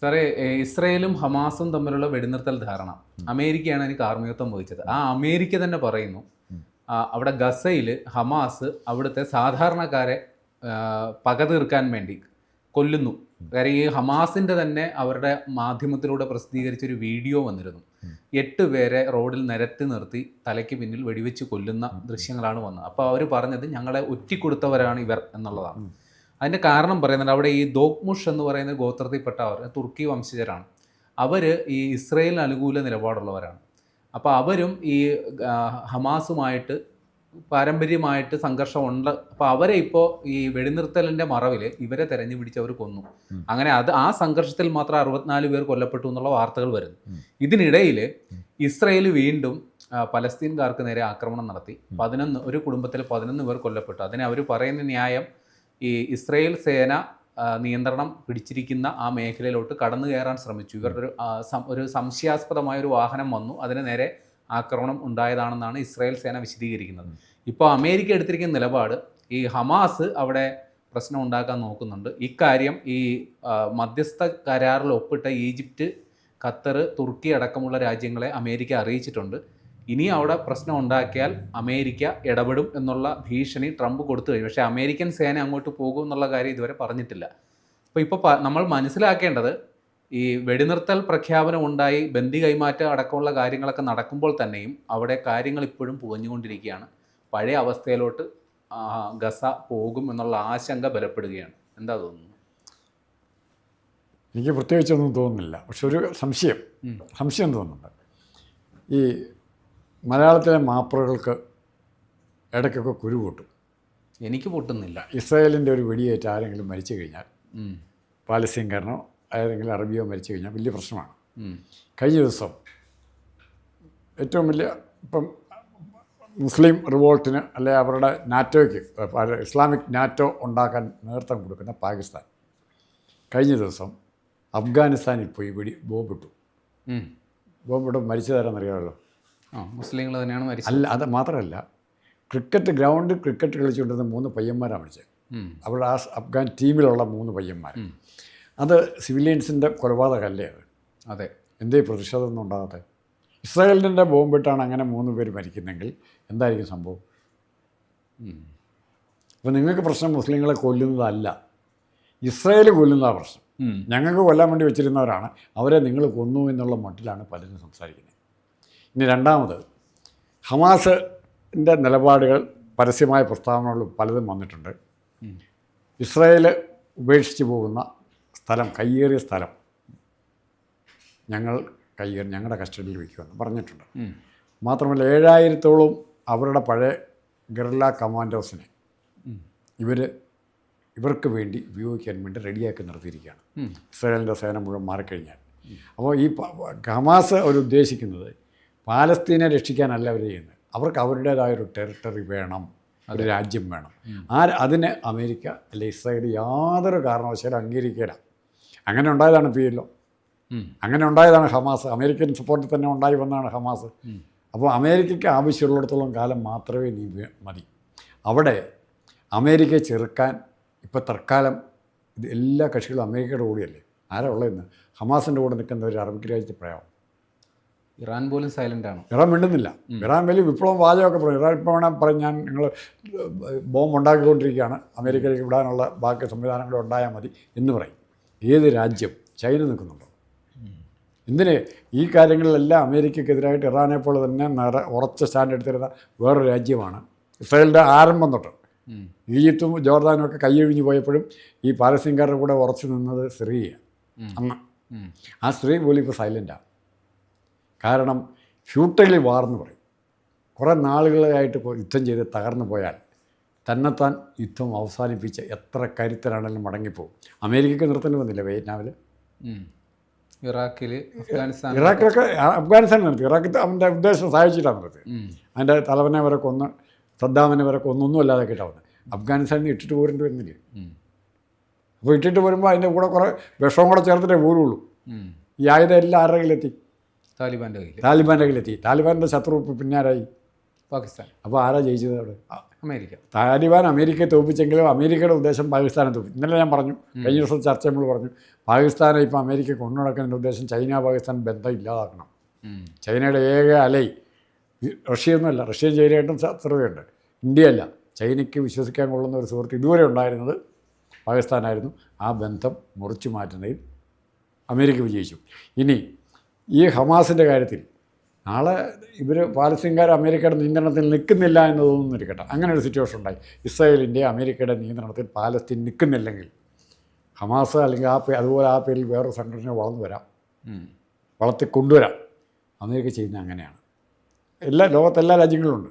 സാറേ ഇസ്രയേലും ഹമാസും തമ്മിലുള്ള വെടിനിർത്തൽ ധാരണ. അമേരിക്കയാണ് എനിക്ക് കാർമ്മികത്വം വഹിച്ചത്. ആ അമേരിക്ക തന്നെ പറയുന്നു അവിടെ ഗസയിൽ ഹമാസ് അവിടുത്തെ സാധാരണക്കാരെ പക തീർക്കാൻ വേണ്ടി കൊല്ലുന്നു. കാര്യം ഈ ഹമാസിന്റെ തന്നെ അവരുടെ മാധ്യമത്തിലൂടെ പ്രസിദ്ധീകരിച്ചൊരു വീഡിയോ വന്നിരുന്നു. എട്ട് പേരെ റോഡിൽ നിരത്തി നിർത്തി തലയ്ക്ക് പിന്നിൽ വെടിവെച്ച് കൊല്ലുന്ന ദൃശ്യങ്ങളാണ് വന്നത്. അപ്പോൾ അവർ പറഞ്ഞത് ഞങ്ങളെ ഒറ്റിക്കൊടുത്തവരാണ് ഇവർ എന്നുള്ളതാണ്. അതിന്റെ കാരണം പറയുന്നുണ്ട്. അവിടെ ഈ ദോക്മുഷ് എന്ന് പറയുന്ന ഗോത്രത്തിൽപ്പെട്ട അവർ തുർക്കി വംശജരാണ്. അവർ ഈ ഇസ്രയേലിന് അനുകൂല നിലപാടുള്ളവരാണ്. അപ്പോൾ അവരും ഈ ഹമാസുമായിട്ട് പാരമ്പര്യമായിട്ട് സംഘർഷം ഉണ്ട്. അപ്പോൾ അവരെ ഇപ്പോൾ ഈ വെടിനിർത്തലിന്റെ മറവിൽ ഇവരെ തെരഞ്ഞു പിടിച്ച് അവർ കൊന്നു. അങ്ങനെ അത് ആ സംഘർഷത്തിൽ മാത്രം അറുപത്തിനാല് പേർ കൊല്ലപ്പെട്ടു എന്നുള്ള വാർത്തകൾ വരുന്നു. ഇതിനിടയിൽ ഇസ്രയേൽ വീണ്ടും പലസ്തീൻകാർക്ക് നേരെ ആക്രമണം നടത്തി. പതിനൊന്ന് ഒരു കുടുംബത്തിൽ പതിനൊന്ന് പേർ കൊല്ലപ്പെട്ടു. അതിനെ അവർ പറയുന്ന ന്യായം ഈ ഇസ്രയേൽ സേന നിയന്ത്രണം പിടിച്ചിരിക്കുന്ന ആ മേഖലയിലോട്ട് കടന്നു കയറാൻ ശ്രമിച്ചു. ഇവരുടെ ഒരു ഒരു സംശയാസ്പദമായ ഒരു വാഹനം വന്നു. അതിന് നേരെ ആക്രമണം ഉണ്ടായതാണെന്നാണ് ഇസ്രായേൽ സേന വിശദീകരിക്കുന്നത്. ഇപ്പോൾ അമേരിക്ക എടുത്തിരിക്കുന്ന നിലപാട് ഈ ഹമാസ് അവിടെ പ്രശ്നം ഉണ്ടാക്കാൻ നോക്കുന്നുണ്ട്. ഇക്കാര്യം ഈ മധ്യസ്ഥ കരാറിൽ ഒപ്പിട്ട ഈജിപ്റ്റ് ഖത്തർ തുർക്കി അടക്കമുള്ള രാജ്യങ്ങളെ അമേരിക്ക അറിയിച്ചിട്ടുണ്ട്. ഇനി അവിടെ പ്രശ്നം ഉണ്ടാക്കിയാൽ അമേരിക്ക ഇടപെടും എന്നുള്ള ഭീഷണി ട്രംപ് കൊടുത്തു കഴിഞ്ഞു. പക്ഷേ അമേരിക്കൻ സേന അങ്ങോട്ട് പോകും എന്നുള്ള കാര്യം ഇതുവരെ പറഞ്ഞിട്ടില്ല. അപ്പോൾ ഇപ്പോൾ നമ്മൾ മനസ്സിലാക്കേണ്ടത് ഈ വെടിനിർത്തൽ പ്രഖ്യാപനം ഉണ്ടായി ബന്ദി കൈമാറ്റം അടക്കമുള്ള കാര്യങ്ങളൊക്കെ നടക്കുമ്പോൾ തന്നെയും അവിടെ കാര്യങ്ങൾ ഇപ്പോഴും പുകഞ്ഞുകൊണ്ടിരിക്കുകയാണ് പഴയ അവസ്ഥയിലോട്ട് ഗസ പോകും എന്നുള്ള ആശങ്ക ബലപ്പെടുകയാണ്. എന്താ തോന്നുന്നു? എനിക്ക് പ്രത്യേകിച്ചൊന്നും തോന്നുന്നില്ല. പക്ഷെ ഒരു സംശയം സംശയം തോന്നുന്നുണ്ട്. ഈ മലയാളത്തിലെ മാപ്പറുകൾക്ക് ഇടയ്ക്കൊക്കെ കുരു പൊട്ടും എനിക്ക് പൊട്ടുന്നില്ല. ഇസ്രായേലിന്റെ ഒരു വെടിയേറ്റ് ആരെങ്കിലും മരിച്ചു കഴിഞ്ഞാൽ. പാലസ്തീൻകാരനോ ആരെങ്കിലും അറബിയോ മരിച്ചു കഴിഞ്ഞാൽ വലിയ പ്രശ്നമാണ്. കഴിഞ്ഞ ദിവസം ഏറ്റവും വലിയ ഇപ്പം മുസ്ലിം റിവോൾട്ടിന് അല്ലെ അവരുടെ നാറ്റോയ്ക്ക് ഇസ്ലാമിക് നാറ്റോ ഉണ്ടാക്കാൻ നേതൃത്വം കൊടുക്കുന്ന പാകിസ്ഥാൻ കഴിഞ്ഞ ദിവസം അഫ്ഗാനിസ്ഥാനിൽ പോയി വെടി ബോംബിട്ടു. ബോംബിട്ട് മരിച്ചതാരെന്നറിയാമല്ലോ? മുസ്ലിങ്ങൾ തന്നെയാണ് മരിച്ചത്. അല്ല അത് മാത്രമല്ല ക്രിക്കറ്റ് ഗ്രൗണ്ടിൽ ക്രിക്കറ്റ് കളിച്ചുകൊണ്ടിരുന്ന മൂന്ന് പയ്യന്മാരാണ് മരിച്ചത്. അവരുടെ അവിടെ ആ അഫ്ഗാൻ ടീമിലുള്ള മൂന്ന് പയ്യന്മാർ അത് സിവിലിയൻസിന്റെ കൊലപാതകമല്ലേ അത്? അതെ. എന്തേ പ്രതിഷേധമൊന്നും ഉണ്ടാകാതെ ഇസ്രായേലിന്റെ ബോംബിട്ടാണ് അങ്ങനെ മൂന്ന് പേര് മരിക്കുന്നെങ്കിൽ എന്തായിരിക്കും സംഭവം. അപ്പോൾ നിങ്ങൾക്ക് പ്രശ്നം മുസ്ലിങ്ങളെ കൊല്ലുന്നതല്ല. ഇസ്രായേൽ കൊല്ലുന്നതാണ് പ്രശ്നം. ഞങ്ങൾക്ക് കൊല്ലാൻ വേണ്ടി വെച്ചിരുന്നവരാണ്. അവരെ നിങ്ങൾ കൊന്നു എന്നുള്ള മട്ടിലാണ് പലരും സംസാരിക്കുന്നത്. ഇനി രണ്ടാമത് ഹമാസിന്റെ നിലപാടുകൾ പരസ്യമായ പ്രസ്താവനകൾ പലതും വന്നിട്ടുണ്ട് ഇസ്രയേൽ ഉപേക്ഷിച്ച് പോകുന്ന സ്ഥലം കയ്യേറിയ സ്ഥലം ഞങ്ങൾ കയ്യേറി ഞങ്ങളുടെ കസ്റ്റഡിയിൽ വയ്ക്കുമെന്ന് പറഞ്ഞിട്ടുണ്ട്. മാത്രമല്ല ഏഴായിരത്തോളം അവരുടെ പഴയ ഗറില്ല കമാൻഡോസിനെ. ഇവർ ഇവർക്ക് വേണ്ടി ഉപയോഗിക്കാൻ വേണ്ടി റെഡിയാക്കി നിർത്തിയിരിക്കുകയാണ്. ഇസ്രായേലിന്റെ സേന മുഴുവൻ മാറിക്കഴിഞ്ഞാൽ അപ്പോൾ ഈ ഹമാസ് അവർ ഉദ്ദേശിക്കുന്നത് പാലസ്തീനെ രക്ഷിക്കാനല്ല അവർ ചെയ്യുന്നത്. അവർക്ക് അവരുടേതായൊരു ടെറിട്ടറി വേണം ഒരു രാജ്യം വേണം. ആ അതിന് അമേരിക്ക അല്ലെ ഇസ്രായേൽ യാതൊരു കാരണവശാലും അംഗീകരിക്കില്ല അങ്ങനെ ഉണ്ടായതാണ് പി എല്ലോ അങ്ങനെ ഉണ്ടായതാണ് ഹമാസ്. അമേരിക്കൻ സപ്പോർട്ടിൽ തന്നെ ഉണ്ടായി വന്നതാണ് ഹമാസ്. അപ്പോൾ അമേരിക്കയ്ക്ക് ആവശ്യമുള്ളിടത്തോളം കാലം മാത്രമേ നീ മതി. അവിടെ അമേരിക്കയെ ചെറുക്കാൻ ഇപ്പോൾ തൽക്കാലം ഇത് എല്ലാ കക്ഷികളും അമേരിക്കയുടെ കൂടെയല്ലേ? ആരാ ഉള്ളതെന്ന്? ഹമാസിന്റെ കൂടെ നിൽക്കുന്ന ഒരു അറബിക് രാജ്യത്തെ പ്രയാവും ഇറാൻ പോലും സൈലന്റ് ആണ്. ഇറാൻ മിണ്ടുന്നില്ല. ഇറാൻ വലിയ വിപ്ലവം വാചകമൊക്കെ പറയും. ഇറാൻ ഇപ്പോൾ വേണം പറയും ഞാൻ നിങ്ങൾ ബോംബ് ഉണ്ടാക്കിക്കൊണ്ടിരിക്കുകയാണ്. അമേരിക്കയിലേക്ക് വിടാനുള്ള ബാക്കി സംവിധാനങ്ങൾ ഉണ്ടായാൽ മതി എന്ന് പറയും. ഏത് രാജ്യം? ചൈന നിൽക്കുന്നുണ്ടോ? എന്തിന്? ഈ കാര്യങ്ങളിലെല്ലാം അമേരിക്കക്കെതിരായിട്ട് ഇറാനെ പോലെ തന്നെ നിറ ഉറച്ച സ്റ്റാൻഡ് എടുത്തിരുന്ന വേറൊരു രാജ്യമാണ്. ഇസ്രായേലിന്റെ ആരംഭം തൊട്ട്. ഈജിപ്തും ജോർദാനും ഒക്കെ കൈയൊഴിഞ്ഞു പോയപ്പോഴും ഈ പാലസ്തീൻകാരുടെ കൂടെ ഉറച്ചു നിന്നത് സ്ത്രീയാണ്. അന്ന്. ആ സ്ത്രീ പോലും ഇപ്പോൾ സൈലന്റാണ് കാരണം ഫ്യൂട്ടൈൽ വാർ എന്ന് പറയും. കുറേ നാളുകളായിട്ട് ഇപ്പോൾ യുദ്ധം ചെയ്ത് തകർന്നു പോയാൽ തന്നെത്താൻ യുദ്ധം അവസാനിപ്പിച്ച് എത്ര കരുത്തരാണെങ്കിലും മടങ്ങിപ്പോവും. അമേരിക്കയ്ക്ക് നിർത്തേണ്ടി വന്നില്ല വിയറ്റ്നാമിൽ ഇറാഖിൽ ഇറാഖിൽ അഫ്ഗാനിസ്ഥാൻ ഇറാഖിലൊക്കെ അഫ്ഗാനിസ്ഥാൻ നിർത്തി. ഇറാഖിൽ അവന്റെ ഉദ്ദേശം സഹായിച്ചിട്ടാണ് നിർത്തി. അതിന്റെ തലവനെ വരെ കൊന്ന് സദ്ദാമനെ വരെ കൊന്നൊന്നും അല്ലാതെ കിട്ടാവുന്നത് അഫ്ഗാനിസ്ഥാനിൽ നിന്ന് ഇട്ടിട്ട് പോരേണ്ടി വരുന്നില്ല? അപ്പോൾ ഇട്ടിട്ട് വരുമ്പോൾ അതിന്റെ കൂടെ കുറേ വിഷവും കൂടെ ചേർത്തിട്ടേ പോരുള്ളൂ. ഈ ആയുധം എല്ലാം ആരുടെ കയ്യിലെത്തി? താലിബാന്റെ കയ്യിൽ താലിബാന്റെ കയ്യിലെത്തി. താലിബാന്റെ ശത്രു പിന്നാരായി? പാകിസ്ഥാൻ. അപ്പോൾ ആരാ ജയിച്ചത് അവിടെ? അമേരിക്ക. താലിബാൻ അമേരിക്കയെ തോൽപ്പിച്ചെങ്കിലും അമേരിക്കയുടെ ഉദ്ദേശം പാകിസ്ഥാനെ തോപ്പി ഇന്നലെ ഞാൻ പറഞ്ഞു കഴിഞ്ഞ ദിവസം ചർച്ച നമ്മൾ പറഞ്ഞു പാകിസ്ഥാനെ ഇപ്പോൾ അമേരിക്ക കൊണ്ടു നടക്കുന്നതിന്റെ ഉദ്ദേശം ചൈന പാകിസ്ഥാൻ ബന്ധം ഇല്ലാതാക്കണം. ചൈനയുടെ ഏക അലൈ റഷ്യയൊന്നുമല്ല റഷ്യയും ചൈനയായിട്ടും ശത്രുതയുണ്ട്. ഇന്ത്യയല്ല ചൈനയ്ക്ക് വിശ്വസിക്കാൻ കൊള്ളുന്ന ഒരു സുഹൃത്ത് ഇതുവരെ ഉണ്ടായിരുന്നത് പാകിസ്ഥാനായിരുന്നു. ആ ബന്ധം മുറിച്ചു മാറ്റുന്നതിൽ അമേരിക്ക വിജയിച്ചു. ഇനി ഈ ഹമാസിന്റെ കാര്യത്തിൽ നാളെ ഇവർ പാലസ്തീൻകാർ അമേരിക്കയുടെ നിയന്ത്രണത്തിൽ നിൽക്കുന്നില്ല എന്ന് തോന്നുന്നിരിക്കട്ടെ അങ്ങനെ ഒരു സിറ്റുവേഷൻ ഉണ്ടായി. ഇസ്രായേലിന്റെ അമേരിക്കയുടെ നിയന്ത്രണത്തിൽ പാലസ്തീൻ നിൽക്കുന്നില്ലെങ്കിൽ ഹമാസ് അല്ലെങ്കിൽ ആ പേ അതുപോലെ ആ പേരിൽ വേറൊരു സംഘടന വളർന്നു വരാം. വളർത്തി കൊണ്ടുവരാം. അമേരിക്ക ചെയ്യുന്നത് അങ്ങനെയാണ്. എല്ലാ ലോകത്തെ എല്ലാ രാജ്യങ്ങളിലുണ്ട്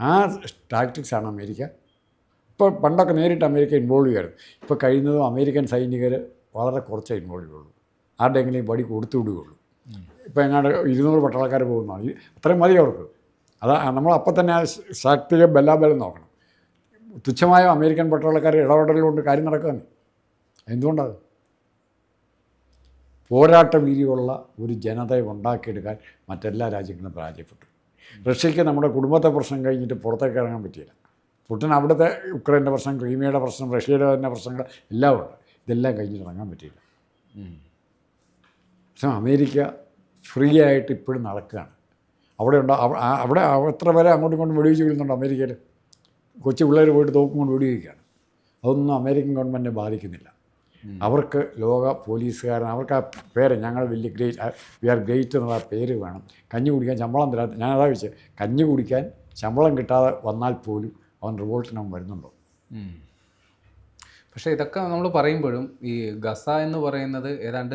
ആ ടാക്ടിക്സാണ് അമേരിക്ക. ഇപ്പോൾ പണ്ടൊക്കെ നേരിട്ട് അമേരിക്ക ഇൻവോൾവ് ചെയ്യുമായിരുന്നു. ഇപ്പോൾ കഴിയുന്നതും അമേരിക്കൻ സൈനികർ വളരെ കുറച്ചേ ഇൻവോൾവ് ചെയ്യുള്ളൂ. ആരുടെയെങ്കിലും വടി കൊടുത്തു വിടുകയുള്ളൂ. ഇപ്പോൾ എങ്ങാണ്ട് ഇരുന്നൂറ് പട്ടാളക്കാർ പോകുന്നതാണ് അത്രയും മതി അവർക്ക്. അതാ നമ്മൾ അപ്പം തന്നെ ആ ശാക്തിക നോക്കണം. തുച്ഛമായ അമേരിക്കൻ പട്ടാളക്കാർ ഇടപെടലുകൊണ്ട് കാര്യം നടക്കുകയാണ് എന്തുകൊണ്ടത്? പോരാട്ട വീര്യമുള്ള ഒരു ജനതയെ ഉണ്ടാക്കിയെടുക്കാൻ മറ്റെല്ലാ രാജ്യങ്ങളും പരാജയപ്പെട്ടു. റഷ്യക്ക് നമ്മുടെ കുടുംബത്തെ പ്രശ്നം കഴിഞ്ഞിട്ട് പുറത്തേക്ക് ഇറങ്ങാൻ പറ്റിയില്ല. പുട്ടിൻ അവിടുത്തെ യുക്രൈന്റെ പ്രശ്നം ക്രീമിയയുടെ പ്രശ്നം റഷ്യയുടെ തന്നെ പ്രശ്നങ്ങൾ എല്ലാം ഉണ്ട്. ഇതെല്ലാം കഴിഞ്ഞിട്ട് ഇറങ്ങാൻ പറ്റിയില്ല. പക്ഷേ അമേരിക്ക ഫ്രീ ആയിട്ട് ഇപ്പോഴും നടക്കുകയാണ്. അവിടെ ഉണ്ട്? അവിടെ എത്ര വരെ അങ്ങോട്ടും ഇങ്ങോട്ടും വെടിവെച്ച് വീഴുന്നുണ്ട് അമേരിക്കയിൽ കൊച്ചു പിള്ളേർ പോയിട്ട് തോക്കും കൊണ്ട് വെടിവെക്കുകയാണ് അതൊന്നും അമേരിക്കൻ ഗവൺമെന്റിനെ ബാധിക്കുന്നില്ല. അവർക്ക് ലോക പോലീസുകാരൻ അവർക്ക് ആ പേര് ഞങ്ങൾ വലിയ ഗ്രേറ്റ് വി ആർ ഗ്രേറ്റ് എന്നുള്ള പേര് വേണം. കഞ്ഞി കുടിക്കാൻ ശമ്പളം തരാത്ത ഞാൻ അതാ വെച്ചത് കഞ്ഞി കുടിക്കാൻ ശമ്പളം കിട്ടാതെ വന്നാൽ പോലും അവൻ റിവോൾട്ടിനവൻ വരുന്നുണ്ടോ. പക്ഷേ ഇതൊക്കെ നമ്മൾ പറയുമ്പോഴും ഈ ഗസ എന്ന് പറയുന്നത് ഏതാണ്ട്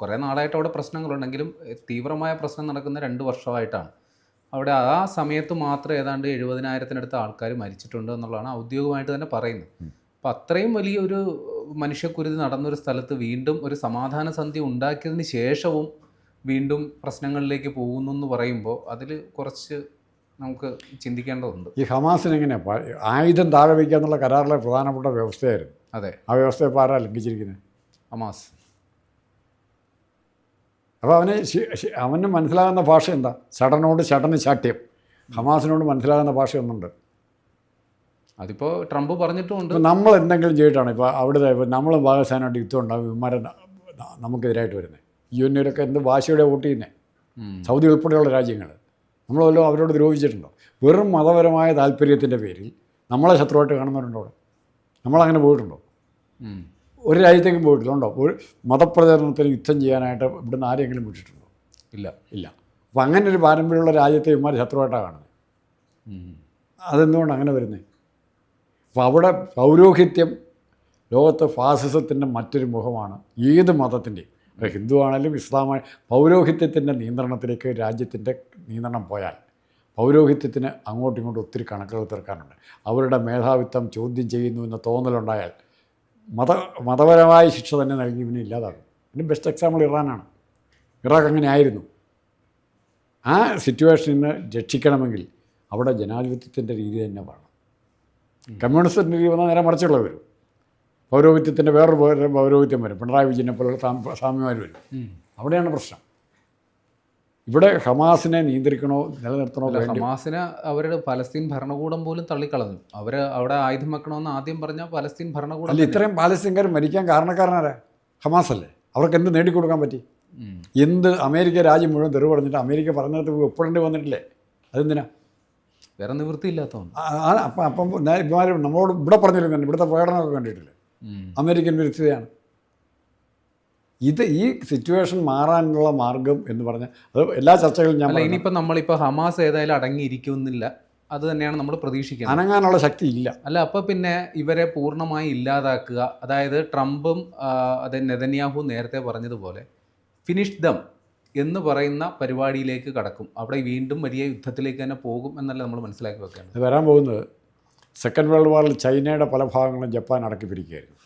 കുറേ നാളായിട്ട് അവിടെ പ്രശ്നങ്ങളുണ്ടെങ്കിലും തീവ്രമായ പ്രശ്നം നടക്കുന്ന രണ്ട് വർഷമായിട്ടാണ്. അവിടെ ആ സമയത്ത് മാത്രം ഏതാണ്ട് എഴുപതിനായിരത്തിനടുത്ത് ആൾക്കാർ മരിച്ചിട്ടുണ്ട് എന്നുള്ളതാണ് ഔദ്യോഗികമായിട്ട് തന്നെ പറയുന്നത്. അപ്പം അത്രയും വലിയൊരു മനുഷ്യക്കുരുതി നടന്നൊരു സ്ഥലത്ത് വീണ്ടും ഒരു സമാധാന സന്ധി ഉണ്ടാക്കിയതിന് ശേഷവും വീണ്ടും പ്രശ്നങ്ങളിലേക്ക് പോകുന്നു എന്ന് പറയുമ്പോൾ അതിൽ കുറച്ച് നമുക്ക് ചിന്തിക്കേണ്ടതുണ്ട്. ഈ ഹമാസിന് എങ്ങനെയാണ് ആയുധം താഴെ വയ്ക്കുക എന്നുള്ള കരാറിലെ പ്രധാനപ്പെട്ട വ്യവസ്ഥയായിരുന്നു. അതെ. ആ വ്യവസ്ഥയെ പാരാ ആരാ ലംഘിച്ചിരിക്കുന്നത് അമാസ് അപ്പോൾ അവന് അവന് മനസ്സിലാകുന്ന ഭാഷ എന്താ? ചടനോട് ചടന് ചാട്ട്യം ഹമാസിനോട് മനസ്സിലാകുന്ന ഭാഷ ഒന്നുണ്ട്. അതിപ്പോൾ ട്രംപ് പറഞ്ഞിട്ടുമുണ്ട്. നമ്മൾ എന്തെങ്കിലും ചെയ്തിട്ടാണ് ഇപ്പോൾ അവിടുത്തെ ഇപ്പോൾ നമ്മൾ പാകിസ്ഥാനായിട്ട് യുദ്ധം ഉണ്ടാകും ഇവന്മാരെ നമുക്കെതിരായിട്ട് വരുന്നത് യു എൻ എയിലൊക്കെ എന്ത് ഭാഷയുടെ വോട്ട് ചെയ്യുന്നത് സൗദി ഉൾപ്പെടെയുള്ള രാജ്യങ്ങൾ നമ്മൾ അവരോട് ദ്രോഹിച്ചിട്ടുണ്ടോ? വെറും മതപരമായ താല്പര്യത്തിന്റെ പേരിൽ നമ്മളെ ശത്രുവായിട്ട് കാണുന്നവരുണ്ടോ അവിടെ? നമ്മളങ്ങനെ പോയിട്ടുണ്ടോ. ഒരു രാജ്യത്തേക്കും പോയിട്ടില്ല. ഉണ്ടോ? മതപ്രചരണത്തിന് യുദ്ധം ചെയ്യാനായിട്ട് ഇവിടുന്ന് ആരെങ്കിലും വിട്ടിട്ടുണ്ടോ? ഇല്ല. ഇല്ല. അപ്പം അങ്ങനെ ഒരു പാരമ്പര്യമുള്ള രാജ്യത്തെ ഇവന്മാർ ശത്രുവായിട്ടാണ് കാണുന്നത്. അതെന്തുകൊണ്ട് അങ്ങനെ വരുന്നത്? അപ്പോൾ അവിടെ പൗരോഹിത്യം ലോകത്ത് ഫാസിസത്തിന്റെ മറ്റൊരു മുഖമാണ്. ഏത് മതത്തിന്റെയും ഹിന്ദു ആണെങ്കിലും ഇസ്ലാമായി പൗരോഹിത്യത്തിന്റെ നിയന്ത്രണത്തിലേക്ക് രാജ്യത്തിന്റെ നിയന്ത്രണം പോയാൽ പൗരോഹിത്യത്തിന് അങ്ങോട്ടും ഇങ്ങോട്ടും ഒത്തിരി കണക്കുകൾ തീർക്കാനുണ്ട്. അവരുടെ മേധാവിത്വം ചോദ്യം ചെയ്യുന്നു എന്ന തോന്നലുണ്ടായാൽ മത മതപരമായ ശിക്ഷ തന്നെ നൽകി ഇവനെ ഇല്ലാതാകും. ഇതിന് ബെസ്റ്റ് എക്സാമ്പിൾ ഇറാനാണ്. ഇറാഖ് അങ്ങനെ ആയിരുന്നു. ആ സിറ്റുവേഷനിൽ നിന്ന് രക്ഷിക്കണമെങ്കിൽ അവിടെ ജനാധിപത്യത്തിന്റെ രീതി തന്നെ വേണം. കമ്മ്യൂണിസ്റ്റിന്റെ രീതി വന്നാൽ നേരെ മറിച്ചുള്ള വരും. പൗരോഹിത്യത്തിന്റെ വേറൊരു പൗര- പൗരോഹിത്യം വരും. പിണറായി വിജയനെ പോലുള്ള സാമ്യമാർ സ്വാമിമാർ വരും. അവിടെയാണ് പ്രശ്നം. ഇവിടെ ഹമാസിനെ നിയന്ത്രിക്കണോ നിലനിർത്തണോ ഹമാസിനെ അവരുടെ പലസ്തീൻ ഭരണകൂടം പോലും തള്ളിക്കളഞ്ഞു. അവർ അവിടെ ആയുധം വെക്കണമെന്ന് ആദ്യം പറഞ്ഞ പലസ്തീൻ ഭരണകൂടം അല്ല ഇത്രയും പാലസ്തീൻകാർ മരിക്കാൻ കാരണക്കാരനാരാ? ഹമാസല്ലേ? അവർക്ക് എന്ത് നേടിക്കൊടുക്കാൻ പറ്റി? എന്ത് അമേരിക്ക രാജ്യം മുഴുവൻ തെറിവ് പറഞ്ഞിട്ട് അമേരിക്ക പറഞ്ഞിടത്ത് ഒപ്പിടേണ്ടി വന്നിട്ടില്ലേ? അതെന്തിനാ? വേറെ നിവൃത്തിയില്ലാത്ത അപ്പം അപ്പം ഇവന്മാർ നമ്മളോട് ഇവിടെ പറഞ്ഞിരുന്നു ഇവിടുത്തെ പ്രകടനമൊക്കെ കണ്ടിട്ടില്ലേ. അമേരിക്കൻ വിരുദ്ധതയാണ്. ഇത് ഈ സിറ്റുവേഷൻ മാറാനുള്ള മാർഗം എന്ന് പറഞ്ഞാൽ അത് എല്ലാ ചർച്ചകളും ഞാൻ. ഇനിയിപ്പോൾ നമ്മളിപ്പോൾ ഹമാസ് ഏതായാലും അടങ്ങിയിരിക്കുന്നില്ല. അത് തന്നെയാണ് നമ്മൾ പ്രതീക്ഷിക്കുന്നത്. അനങ്ങാനുള്ള ശക്തി ഇല്ല. അല്ല അപ്പോൾ പിന്നെ ഇവരെ പൂർണമായി ഇല്ലാതാക്കുക. അതായത് ട്രംപും അതെ നെതന്യാഹു നേരത്തെ പറഞ്ഞതുപോലെ ഫിനിഷ് ദം എന്ന് പറയുന്ന പരിപാടിയിലേക്ക് കടക്കും. അവിടെ വീണ്ടും വലിയ യുദ്ധത്തിലേക്ക് തന്നെ പോകും എന്നല്ല നമ്മൾ മനസ്സിലാക്കി വെക്കുകയാണ് വരാൻ പോകുന്നത് സെക്കൻഡ് വേൾഡ് വാറിൽ ചൈനയുടെ പല ഭാഗങ്ങളും ജപ്പാൻ അടക്കി പിരിക്കുകയായിരുന്നു.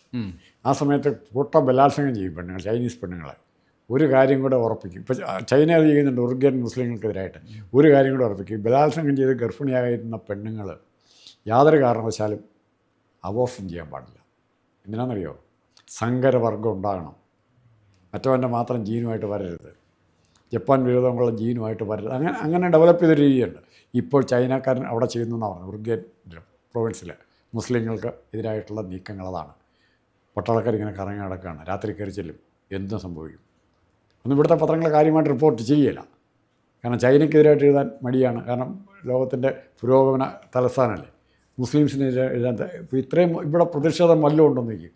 ആ സമയത്ത് കൂട്ടം ബലാത്സംഗം ചെയ്യും പെണ്ണുങ്ങൾ ചൈനീസ് പെണ്ണുങ്ങളെ. ഒരു കാര്യം കൂടെ ഉറപ്പിക്കും. ഇപ്പോൾ ചൈന അത് ചെയ്യുന്നുണ്ട് ഉറുഗ്യൻ മുസ്ലിങ്ങൾക്കെതിരായിട്ട്. ഒരു കാര്യം കൂടെ ഉറപ്പിക്കും. ബലാത്സംഗം ചെയ്ത് ഗർഭിണിയായിരുന്ന പെണ്ണുങ്ങൾ യാതൊരു കാരണവശാലും അബോർഷൻ ചെയ്യാൻ പാടില്ല. എന്തിനാണെന്നറിയോ? സങ്കരവർഗം ഉണ്ടാകണം. മറ്റവന്റെ മാത്രം ജീനുമായിട്ട് വരരുത്. ജപ്പാൻ വിരോധമുള്ള ജീനുമായിട്ട് വരരുത്. അങ്ങനെ അങ്ങനെ ഡെവലപ്പ് ചെയ്തൊരു രീതിയുണ്ട്. ഇപ്പോൾ ചൈനക്കാരൻ അവിടെ ചെയ്യുന്നു എന്നാണ് പറഞ്ഞത്. ഉറുഗ്യൻ പ്രൊവിൻസിൽ മുസ്ലിങ്ങൾക്ക് എതിരായിട്ടുള്ള നീക്കങ്ങൾ അതാണ്. പട്ടാളക്കാർ ഇങ്ങനെ കറങ്ങി നടക്കുകയാണ്. രാത്രി കയറി ചെല്ലും. എന്തും സംഭവിക്കും. ഒന്നും ഇവിടുത്തെ പത്രങ്ങൾ കാര്യമായിട്ട് റിപ്പോർട്ട് ചെയ്യില്ല. കാരണം ചൈനയ്ക്കെതിരായിട്ട് എഴുതാൻ മടിയാണ്. കാരണം ലോകത്തിന്റെ പുരോഗമന തലസ്ഥാനമല്ലേ. മുസ്ലിംസിനെതിരെ എഴുതാൻ ഇപ്പോൾ ഇത്രയും ഇവിടെ പ്രതിഷേധം വല്ലതും ഉണ്ടെന്ന് വയ്ക്കും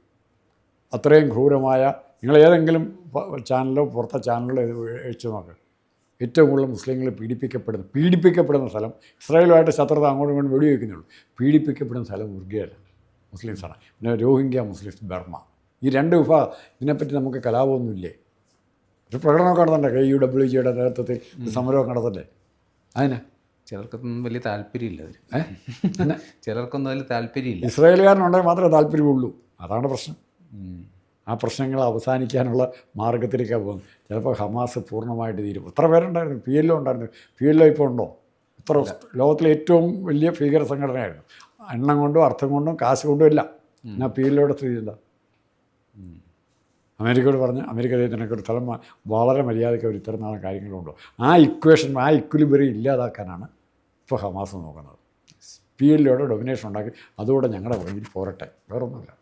അത്രയും ക്രൂരമായ നിങ്ങൾ ഏതെങ്കിലും ചാനലോ പുറത്തെ ചാനലോ വെച്ച് നോക്ക്. ഏറ്റവും കൂടുതൽ മുസ്ലിങ്ങൾ പീഡിപ്പിക്കപ്പെടുന്ന പീഡിപ്പിക്കപ്പെടുന്ന സ്ഥലം ഇസ്രായേലുമായിട്ട് ശത്രുത അങ്ങോട്ടും ഇങ്ങോട്ടും വെടിവെക്കുന്നുള്ളൂ. പീഡിപ്പിക്കപ്പെടുന്ന സ്ഥലം ഉർഗയാണ് മുസ്ലിംസാണ്. പിന്നെ രോഹിംഗ്യ മുസ്ലിംസ് ബർമ്മ. ഈ രണ്ട് വിഭാഗം ഇതിനെപ്പറ്റി നമുക്ക് കലാപമൊന്നുമില്ലേ? ഒരു പ്രകടനമൊക്കെ നടത്തണ്ടേ? കെ യു ഡബ്ല്യു ജിയുടെ നേതൃത്വത്തിൽ സമരമൊക്കെ നടത്തണ്ടേ? അതിന്? ചിലർക്കൊന്നും വലിയ താല്പര്യമില്ല ഏഹ് ചിലർക്കൊന്നും അതിൽ താല്പര്യമില്ല. ഇസ്രായേലുകാരനുണ്ടെങ്കിൽ മാത്രമേ താല്പര്യമുള്ളൂ. അതാണ് പ്രശ്നം. ആ പ്രശ്നങ്ങൾ അവസാനിക്കാനുള്ള മാർഗത്തിലേക്കാണ് പോകുന്നത്. ചിലപ്പോൾ ഹമാസ് പൂർണമായിട്ട് തീരും. എത്ര പേരുണ്ടായിരുന്നു? പി എല്ലോ ഉണ്ടായിരുന്നു. പി എല്ലോ ഇപ്പോൾ ഉണ്ടോ? എത്ര ലോകത്തിലെ ഏറ്റവും വലിയ ഭീകര സംഘടനയായിരുന്നു. എണ്ണം കൊണ്ടും അർത്ഥം കൊണ്ടും കാശ് കൊണ്ടും ഇല്ല ഞാൻ പീലിലൂടെ സ്ഥിതി അമേരിക്കയോട് പറഞ്ഞ് അമേരിക്ക ഇതിനൊക്കെ ഒരു സ്ഥലം വളരെ മര്യാദയ്ക്ക് അവർ ഇത്തരം നാളെ കാര്യങ്ങളുണ്ടോ. ആ ഇക്വേഷൻ ആ ഇക്വലിബറി ഇല്ലാതാക്കാനാണ് ഇപ്പോൾ ഹമാസ് നോക്കുന്നത്. പി എല്ലിലൂടെ ഡൊമിനേഷൻ ഉണ്ടാക്കി അതുകൂടെ ഞങ്ങളുടെ വഴിയിൽ പോരട്ടെ. വേറൊന്നുമില്ല.